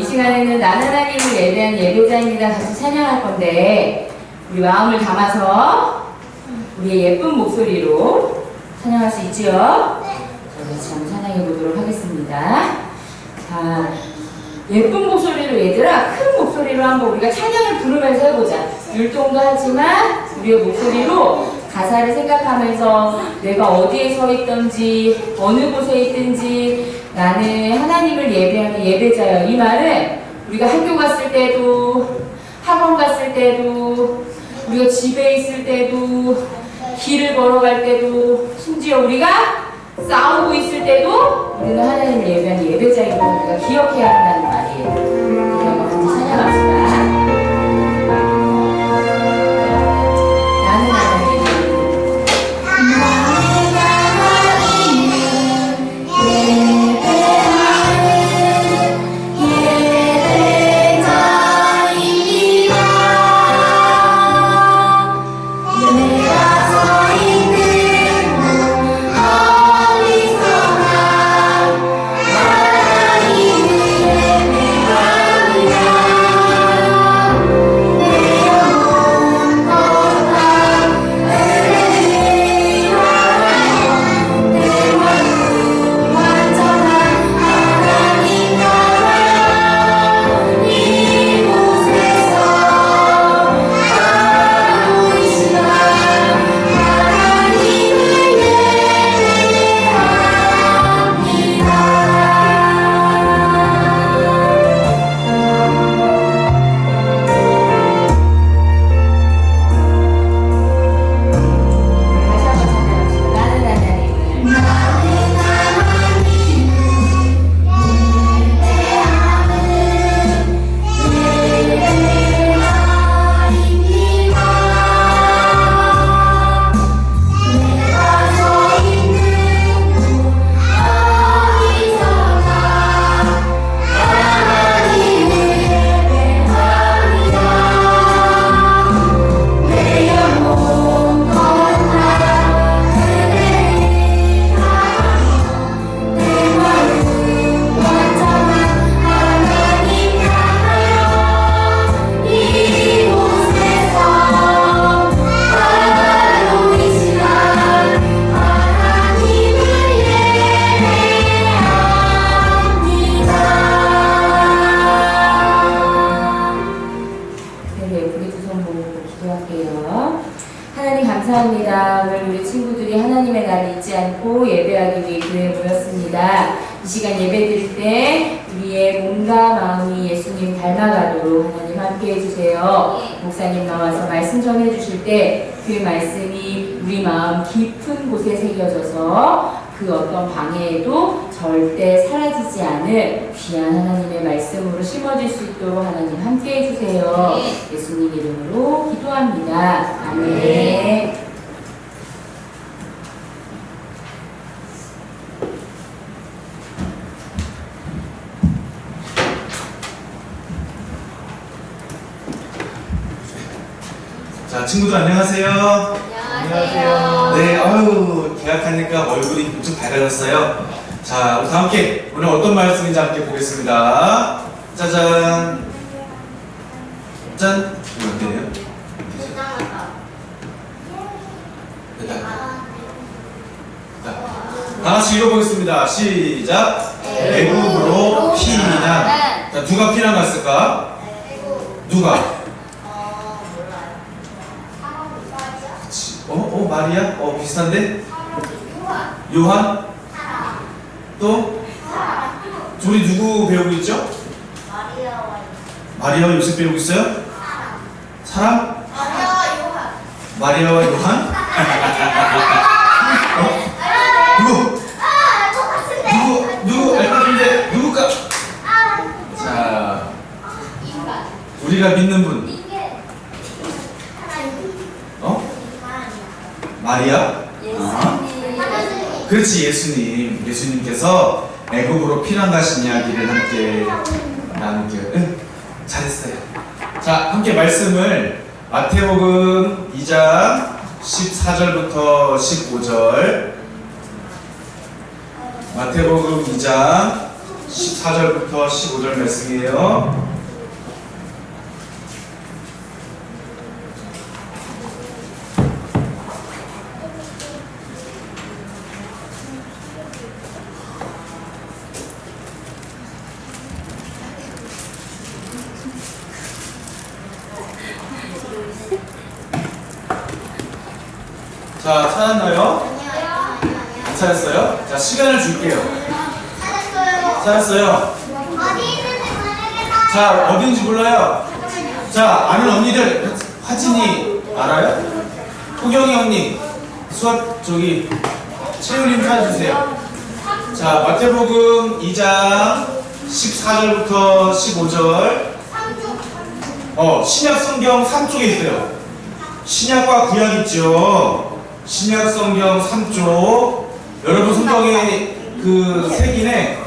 시간에는 나는 하나님을 예배한 예배자입니다. 같이 찬양할 건데 우리 마음을 담아서 우리의 예쁜 목소리로 찬양할 수 있지요? 자, 같이 한번 찬양해 보도록 하겠습니다. 자, 예쁜 목소리로 얘들아 큰 목소리로 한번 우리가 찬양을 부르면서 해보자. 율동도 하지만 우리의 목소리로 가사를 생각하면서 내가 어디에 서 있던지 어느 곳에 있든지 나는 하나님을 예배하는 예배자여 이 말은 우리가 학교 갔을 때도 학원 갔을 때도 우리가 집에 있을 때도 길을 걸어갈 때도 심지어 우리가 싸우고 있을 때도 우리는 하나님을 예배하는 예배자인 걸 우리가 기억해야 한다는 말이에요. 우리 한번 같이 찬양합시다. 시간 예배 드릴 때 우리의 몸과 마음이 예수님 닮아가도록 하나님 함께 해주세요. 목사님 나와서 말씀 전해 주실 때 그 말씀이 우리 마음 깊은 곳에 새겨져서 그 어떤 방해에도 절대 사라지지 않을 귀한 하나님의 말씀으로 심어질 수 있도록 하나님 함께 해주세요. 예수님 이름으로 기도합니다. 아멘. 자, 친구들 안녕하세요. 안녕하세요. 네, 어유 계약하니까 얼굴이 엄청 밝아졌어요. 자, 우리 다 함께 오늘 어떤 말씀인지 함께 보겠습니다. 짜잔. 짠. 이거 어때요? 됐다. 자, 다 같이 읽어보겠습니다. 시작. 애국으로 피난. 자, 누가 피난 갔을까? 누가? 그치. 어? 어? 마리아? 어, 비슷한데? 요한? 또? 둘이 누구 배우고 있죠? 마리아와 요셉 배우고 있어요? 사람? 마리아와 요한? 어? 누구? 누구? 누구? 믿는 분. 마리아? 어? 그렇지 예수님 예수님께서 애굽으로 피난 가신 이야기를 함께 나누게 응, 잘했어요 자 함께 말씀을 마태복음 2장 14절부터 15절 마태복음 2장 14절부터 15절 말씀이에요. 자, 찾았나요? 안 찾았어요? 자, 시간을 줄게요. 찾았어요. 자, 어딘지 몰라요? 자, 아는 언니들, 화진이 알아요? 호경이 언니, 수학, 저기, 채우님 찾아주세요. 자, 마태복음 2장 14절부터 15절. 어, 신약 성경 3쪽에 있어요. 신약과 구약 있죠. 신약 성경 3쪽. 여러분 성경에 그 색인에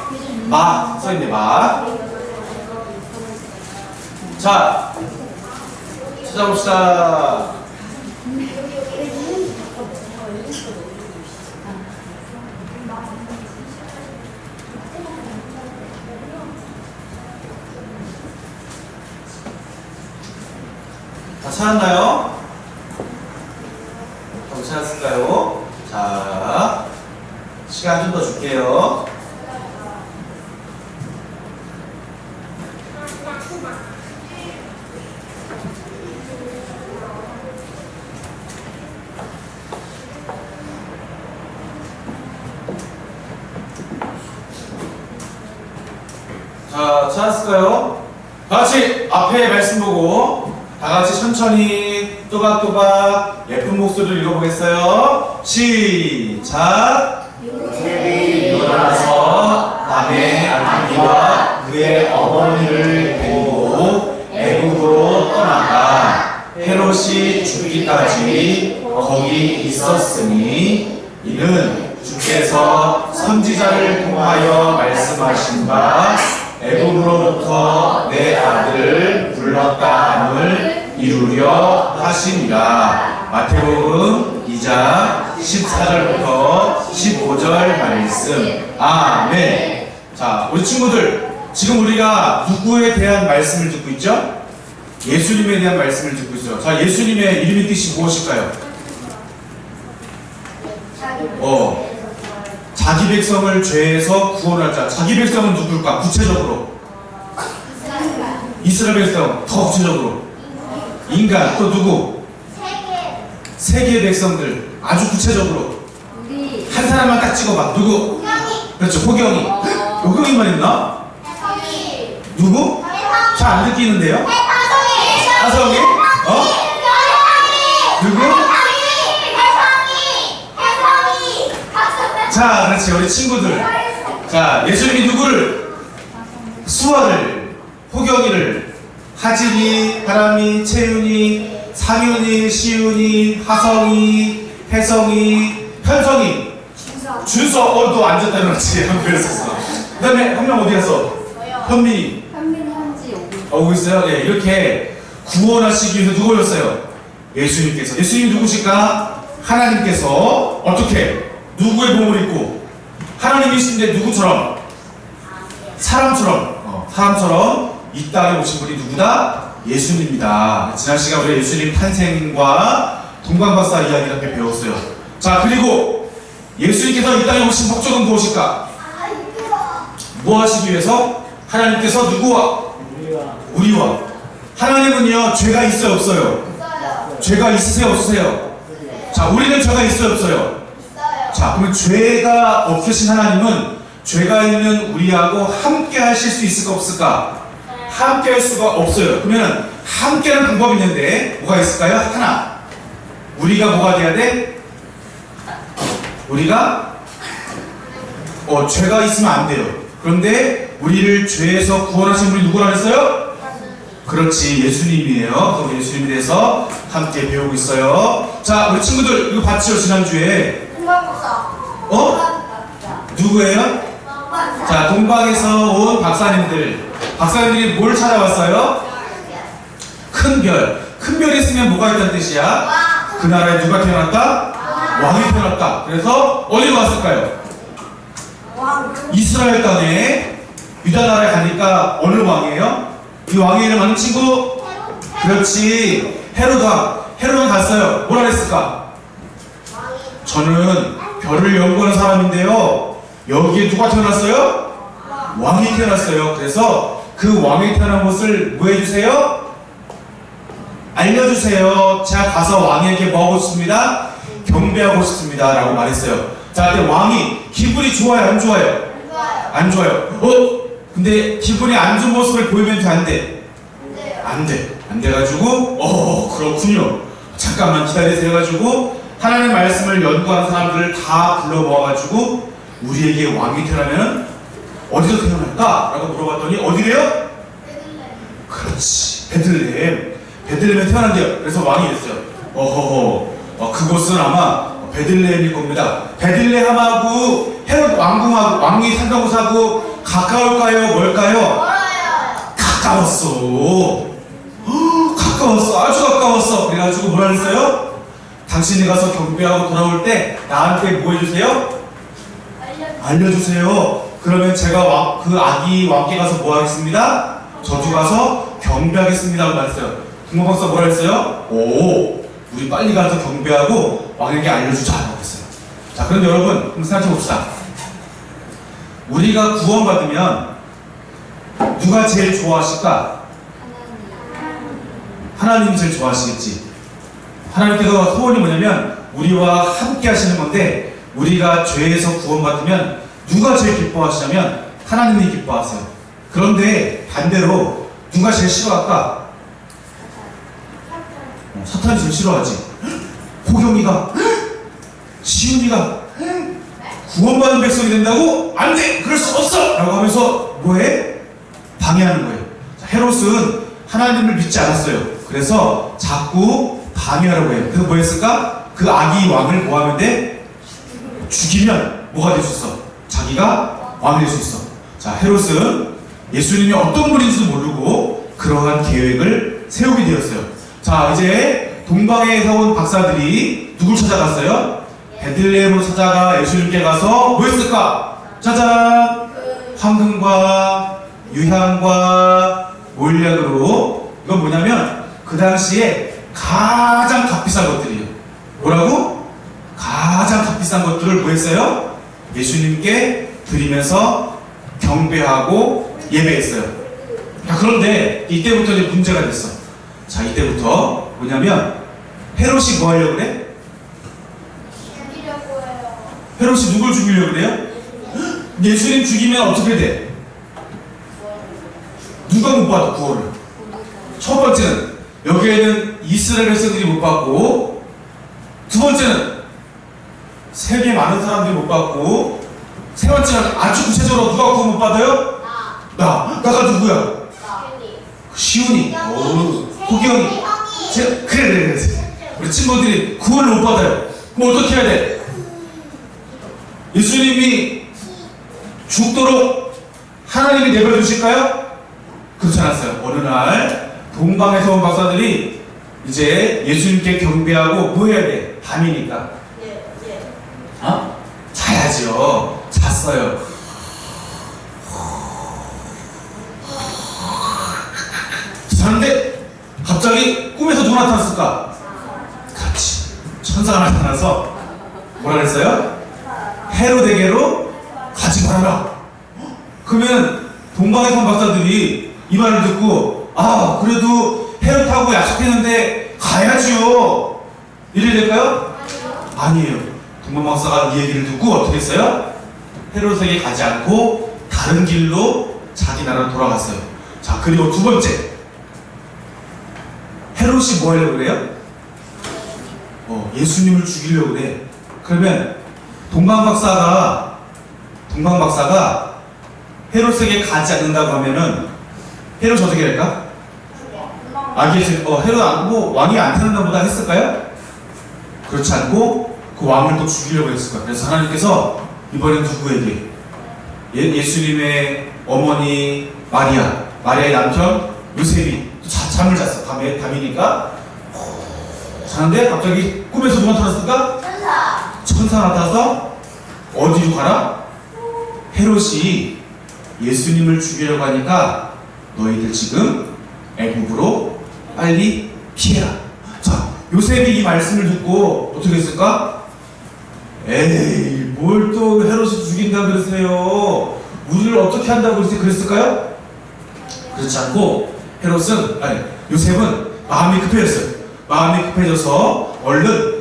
마 써있네, 마. 자, 찾아봅시다. 다 찾았나요? 다 찾았을까요? 자, 시간 좀 더 줄게요. 자, 찾았을까요? 다 같이 앞에 말씀 보고 다 같이 천천히 또박또박 예쁜 목소리로 읽어보겠어요. 시작. 헤롯이 죽기까지 거기 있었으니 이는 주께서 선지자를 통하여 말씀하신 바 애국으로부터 내 아들을 불렀다 함을 이루려 하심이라 마태복음 2장 14절부터 15절 말씀. 아멘. 자 우리 친구들 지금 우리가 누구에 대한 말씀을 듣고 있죠? 예수님에 대한 말씀을 듣고 있어요 자 예수님의 이름의 뜻이 무엇일까요? 어 자기 백성을 죄에서 구원할 자 자기 백성은 누굴까? 구체적으로 이스라엘 백성 더 구체적으로 인간 또 누구? 세계의 백성들 아주 구체적으로 한 사람만 딱 찍어봐 누구? 그렇죠 호경이 호경이만 있나? 누구? 잘 안 느끼는데요? 하성이? 어? 누구? 자 그렇지 우리 친구들 자 예수님이 누구를? 수아를 호경이를 하진이 바람이 채윤이 상윤이 시윤이 하성이 혜성이 현성이 준서 어또 앉았다 그렇지 그랬었어 그 다음에 한 명 어디 갔어? 현민이 오고 있어요 네 이렇게 구원하시기 위해서 누구 오셨어요? 예수님께서 예수님이 누구실까? 하나님께서 어떻게 누구의 몸을 입고 하나님이신데 누구처럼 사람처럼 어, 사람처럼 이 땅에 오신 분이 누구다? 예수님입니다. 지난 시간 우리 예수님 탄생과 동방박사 이야기를 함께 배웠어요. 자 그리고 예수님께서 이 땅에 오신 목적은 무엇일까? 뭐 하시기 위해서? 하나님께서 누구와? 우리와. 하나님은요 죄가 있어요 없어요? 죄가 있으세요 없으세요? 자 우리는 죄가 있어요 없어요? 자, 그러면 죄가 없으신 하나님은 죄가 있는 우리하고 함께 하실 수 있을까 없을까? 함께 할 수가 없어요. 그러면 함께 하는 방법이 있는데 뭐가 있을까요? 하나. 우리가 뭐가 돼야 돼? 우리가 어, 죄가 있으면 안 돼요. 그런데 우리를 죄에서 구원하신 분이 누구라 그랬어요? 그렇지 예수님이에요. 예수님에 대해서 함께 배우고 있어요. 자, 우리 친구들 이거 봤죠 지난주에 어? 누구예요? 자, 동방에서 온 박사님들. 박사님들이 뭘 찾아왔어요? 큰 별. 큰 별이 있으면 뭐가 있다는 뜻이야? 그 나라에 누가 태어났다? 왕이 태어났다. 그래서 어디로 왔을까요? 이스라엘 땅에 유다 나라에 가니까 어느 왕이에요? 이 왕의 이름 아는 친구? 그렇지. 헤로드 왕 갔어요. 뭐라 그랬을까? 저는 별을 연구하는 사람인데요. 여기에 누가 태어났어요? 왕이 태어났어요. 그래서 그 왕이 태어난 곳을 뭐 해주세요? 알려주세요. 제가 가서 왕에게 뭐 하고 싶습니다? 경배하고 싶습니다. 라고 말했어요. 자, 근데 왕이 기분이 좋아요? 안 좋아요? 안 좋아요. 어? 근데 기분이 안 좋은 모습을 보이면 돼, 안 돼? 안 돼. 안 돼가지고, 어, 그렇군요. 잠깐만 기다리세요. 해가지고, 하나님의 말씀을 연구하는 사람들을 다 불러 모아가지고, 우리에게 왕이 태어나면 어디서 태어날까? 라고 물어봤더니, 어디래요? 그렇지. 베들레헴. 베들레헴에 태어난대요. 그래서 왕이 됐어요. 어허허. 어, 그곳은 아마 베들레헴일 겁니다. 베들레헴하고 헤롯 왕궁하고 왕이 살던 곳하고 가까울까요? 뭘까요? 가까웠어. 어, 가까웠어. 아주 가까웠어. 그래가지고 뭐라 그랬어요? 당신이 가서 경배하고 돌아올 때 나한테 뭐 해주세요? 알려주세요. 그러면 제가 왕- 그 아기 왕께 가서 뭐 하겠습니다? 저주 가서 경배하겠습니다. 하고 말했어요. 김모박사 뭐라 했어요? 오, 우리 빨리 가서 경배하고 왕에게 알려주자. 라고 했어요. 자, 그런데 여러분, 한번 생각해 봅시다. 우리가 구원받으면 누가 제일 좋아하실까? 하나님이 제일 좋아하시겠지. 하나님께서 소원이 뭐냐면 우리와 함께 하시는 건데 우리가 죄에서 구원받으면 누가 제일 기뻐하시냐면 하나님이 기뻐하세요. 그런데 반대로 누가 제일 싫어할까? 어, 사탄이 제일 싫어하지. 호경이가 시윤이가 구원받은 백성이 된다고? 안 돼! 그럴 수 없어! 라고 하면서 뭐해? 방해하는 거예요. 자, 헤롯은 하나님을 믿지 않았어요. 그래서 자꾸 방해하려고 해요. 그래서 뭐 했을까? 그 아기 왕을 뭐 하면 돼? 죽이면 뭐가 될 수 있어? 자기가 왕이 될 수 있어. 자, 헤롯은 예수님이 어떤 분인지도 모르고 그러한 계획을 세우게 되었어요. 자, 이제 동방에서 온 박사들이 누굴 찾아갔어요? 베들레헴으로 찾아가 예수님께 가서 뭐 했을까? 짜잔! 황금과 유향과 몰약으로 이건 뭐냐면 그 당시에 가장 값비싼 것들이에요. 뭐라고? 가장 값비싼 것들을 뭐 했어요? 예수님께 드리면서 경배하고 예배했어요. 자, 그런데 이때부터 이제 문제가 됐어. 자, 이때부터 뭐냐면 헤롯이 뭐 하려고 그래? 헤롯이 누굴 죽이려고 그래요? 예수님 죽이면 어떻게 돼? 누가 못 받아 구원을? 첫 번째는 여기에는 이스라엘 백성들이 못 받고 두 번째는 세계 많은 사람들이 못 받고 세 번째는 아주 구체적으로 누가 구원 못 받아요? 나 나 가 누구야? 그 시온이 오 호경이 제, 그래 그래 그래 우리 친구들이 구원을 못 받아요 그럼 어떻게 해야 돼? 예수님이 죽도록 하나님이 내버려 두실까요? 그렇지 않았어요. 어느 날 동방에서 온 박사들이 이제 예수님께 경배하고 뭐 해야 돼? 밤이니까. 어? 자야지요. 잤어요. 자는데 갑자기 꿈에서 누가 나타났을까? 그렇지. 천사가 나타나서 뭐라 그랬어요? 헤로데게로 가지 말아라. 그러면 동방의 선 박사들이 이 말을 듣고 아 그래도 헤롯하고 약속했는데 가야지요. 이래야 될까요? 아니에요. 동방 박사가 이 얘기를 듣고 어떻게 했어요? 헤롯에게 가지 않고 다른 길로 자기 나라로 돌아갔어요. 자 그리고 두 번째 헤롯이 뭐 하려고 그래요? 어, 예수님을 죽이려고 그래. 그러면 동방 박사가 동방 박사가 헤롯에게 가지 않는다고 하면은 헤롯 어떻게 할까? 아기 예수 어 헤롯 안- 뭐 왕이 안 태어난다 보다 했을까요? 그렇지 않고 그 왕을 또 죽이려고 했을 거야. 그래서 하나님께서 이번엔 누구에게 예, 예수님의 어머니 마리아, 마리아의 남편 요셉이 또 자, 잠을 잤어. 밤에 밤이니까 자는데 갑자기 꿈에서 누가 나타났을까? 나타나서 어디로 가라? 헤롯이 예수님을 죽이려고 하니까 너희들 지금 애국으로 빨리 피해라. 자, 요셉이 이 말씀을 듣고 어떻게 했을까? 에이, 뭘 또 헤롯이 죽인다 그러세요? 우리를 어떻게 한다고 그랬- 그랬을까요? 그렇지 않고 헤롯은 아니 요셉은 마음이 급해졌어요. 마음이 급해져서 얼른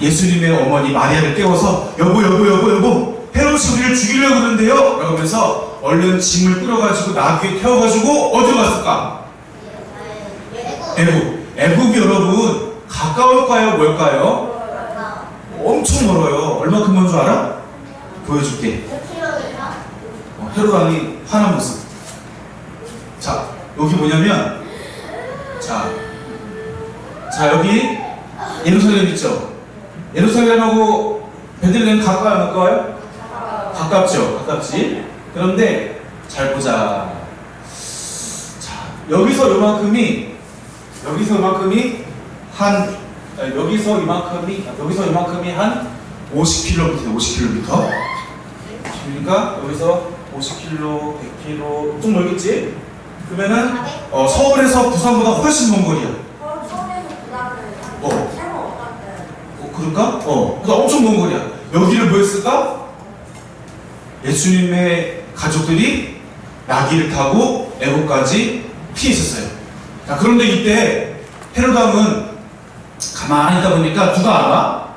예수님의 어머니 마리아를 깨워서 여보 여보 여보 여보 헤롯이 우리를 죽이려고 그러는데요. 하면서 얼른 짐을 끌어가지고 나귀에 태워가지고 어디로 갔을까? 애국 애국이 여러분 가까울까요? 멀까요? 엄청 멀어요. 얼마큼 먼 줄 알아? 보여줄게. 어, 헤롯 왕이 화난 모습. 자 여기 뭐냐면 자, 자 여기 예루살렘 있죠 예루살렘하고 베들레헴 가까워요, 안 가까워요? 가깝죠, 가깝지. 그런데 잘 보자. 자, 여기서 요만큼이 여기서 요만큼이 한 아, 여기서 이만큼이 아, 여기서 이만큼이 한 50km, 50km. 그러니까 여기서 50km, 100km 좀 멀겠지? 그러면은 어, 서울에서 부산보다 훨씬 먼 거리야. 어. 어, 그런가? 어. 그래서 엄청 먼 거리야. 여기를 뭐 했을까? 예수님의 가족들이 나귀를 타고 애국까지 피했었어요. 자, 그런데 이때 헤롯 왕은 가만히 있다 보니까 누가 알아?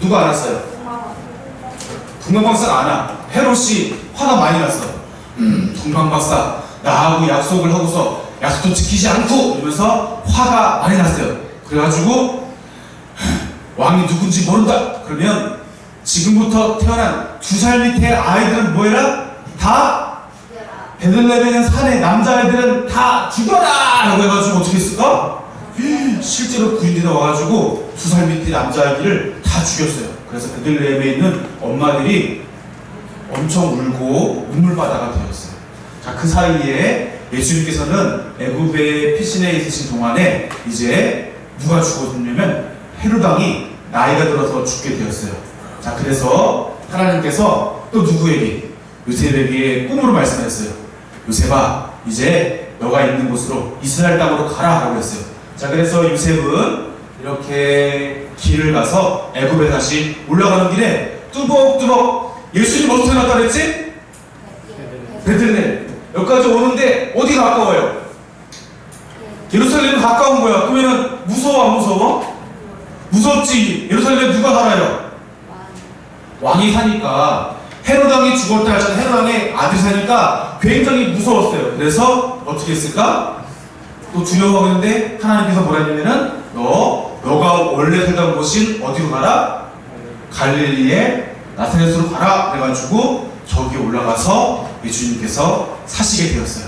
누가 알았어요? 동방박사가 알아. 헤롯이 화가 많이 났어. 음, 동방박사 나하고 약속을 하고서 약속도 지키지 않고 이러면서 화가 많이 났어요. 그래가지고 왕이 누군지 모른다. 그러면 지금부터 태어난 두 살 밑에 아이들은 뭐해라? 다 베들레헴에 있는 산의 남자아이들은 다 죽여라! 라고 해가지고 어떻게 했을까? 실제로 구인들이 와가지고 두 살 밑에 남자아이들을 다 죽였어요. 그래서 베들레헴에 있는 엄마들이 엄청 울고 눈물바다가 되었어요. 자, 그 사이에 예수님께서는 애굽의 피신에 있으신 동안에 이제 누가 죽었냐면 헤로당이 나이가 들어서 죽게 되었어요. 자, 그래서 하나님께서 또 누구에게? 요셉에게 꿈으로 말씀하셨어요. 요셉아, 이제 너가 있는 곳으로 이스라엘 땅으로 가라 라고 했어요. 자, 그래서 요셉은 이렇게 길을 가서 애굽에 다시 올라가는 길에 뚜벅뚜벅 예수님 어디서 났다 그랬지? 베들레헴. 여기까지 오는데 어디가 가까워요? 예루살렘은 가까운 거야. 그러면은 무서워 안 무서워? 무섭지. 예루살렘에 누가 살아요? 왕이 사니까 왕이 죽었다 하잖아. 헤롯 왕의 아들이 사니까 굉장히 무서웠어요. 그래서 어떻게 했을까? 또 두려워하는데 하나님께서 뭐라 했냐면은 너 너가 원래 살던 곳인 어디로 가라? 갈릴리의 나사렛으로 가라. 그래가지고 저기 올라가서 예수님께서 사시게 되었어요.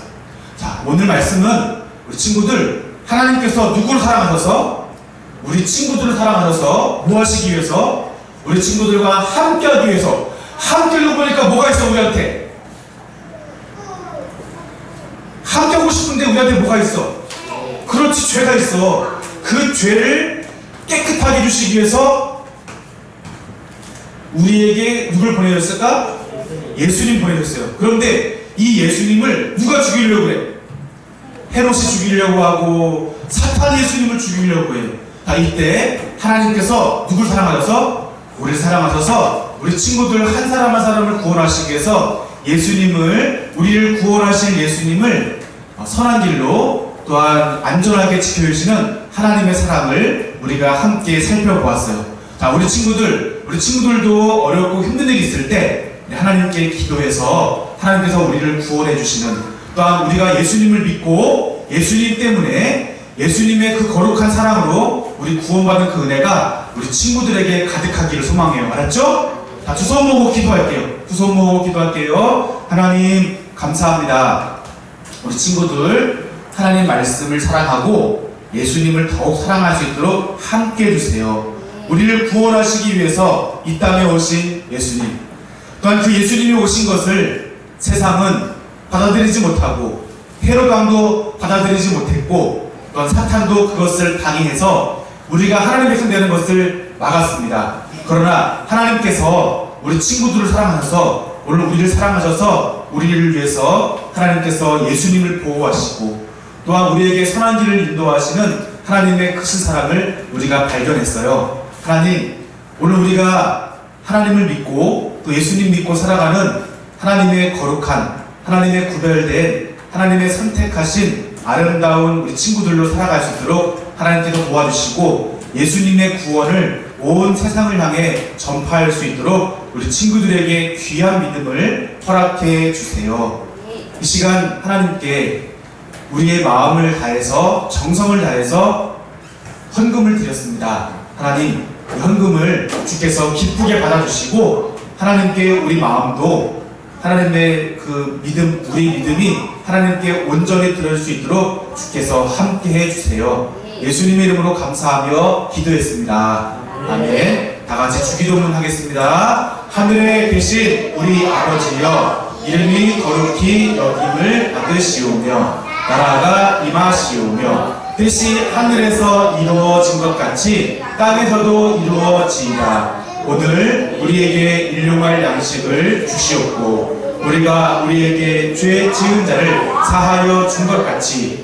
자 오늘 말씀은 우리 친구들 하나님께서 누구를 사랑하셔서 우리 친구들을 사랑하셔서 뭐 하시기 위해서 우리 친구들과 함께 하기 위해서 함께 하려고 보니까 뭐가 있어 우리한테 함께 하고 싶은데 우리한테 뭐가 있어 그렇지 죄가 있어 그 죄를 깨끗하게 해주시기 위해서 우리에게 누굴 보내줬을까? 예수님 보내줬어요 그런데 이 예수님을 누가 죽이려고 그래? 헤롯이 죽이려고 하고 사탄 예수님을 죽이려고 해요. 자, 이때 하나님께서 누굴 사랑하셔서 우리를 사랑하셔서 우리 친구들 한 사람 한 사람을 구원하시기 위해서 예수님을 우리를 구원하실 예수님을 어, 선한 길로 또한 안전하게 지켜주시는 하나님의 사랑을 우리가 함께 살펴보았어요. 자, 우리 친구들, 우리 친구들도 어렵고 힘든 일이 있을 때 하나님께 기도해서 하나님께서 우리를 구원해 주시는 또한 우리가 예수님을 믿고 예수님 때문에 예수님의 그 거룩한 사랑으로 우리 구원받은 그 은혜가 우리 친구들에게 가득하기를 소망해요. 알았죠? 자, 두손 모으고 기도할게요. 두 손 모으고 기도할게요. 하나님, 감사합니다. 우리 친구들, 하나님 말씀을 사랑하고 예수님을 더욱 사랑할 수 있도록 함께 해주세요. 우리를 구원하시기 위해서 이 땅에 오신 예수님. 또한 그 예수님이 오신 것을 세상은 받아들이지 못하고 헤롯 왕도 받아들이지 못했고 또한 사탄도 그것을 당해해서 우리가 하나님 백성 되는 것을 막았습니다. 그러나 하나님께서 우리 친구들을 사랑하셔서 오늘 우리를 사랑하셔서 우리를 위해서 하나님께서 예수님을 보호하시고 또한 우리에게 선한 길을 인도하시는 하나님의 크신 사랑을 우리가 발견했어요. 하나님, 오늘 우리가 하나님을 믿고 또 예수님 믿고 살아가는 하나님의 거룩한, 하나님의 구별된, 하나님의 선택하신 아름다운 우리 친구들로 살아갈 수 있도록 하나님께서 도와주시고 예수님의 구원을 온 세상을 향해 전파할 수 있도록 우리 친구들에게 귀한 믿음을 허락해 주세요. 이 시간 하나님께 우리의 마음을 다해서 정성을 다해서 헌금을 드렸습니다. 하나님, 이 헌금을 주께서 기쁘게 받아주시고 하나님께 우리 마음도 하나님의 그 믿음, 우리 믿음이 하나님께 온전히 들을 수 있도록 주께서 함께 해주세요. 예수님의 이름으로 감사하며 기도했습니다. 아멘. 다 같이 주기도문 하겠습니다. 하늘에 계신 우리 아버지여, 이름이 거룩히 여김을 받으시오며, 나라가 임하시오며, 뜻이 하늘에서 이루어진 것 같이 땅에서도 이루어지이다. 오늘 우리에게 일용할 양식을 주시옵고, 우리가 우리에게 죄 지은 자를 사하여 준 것 같이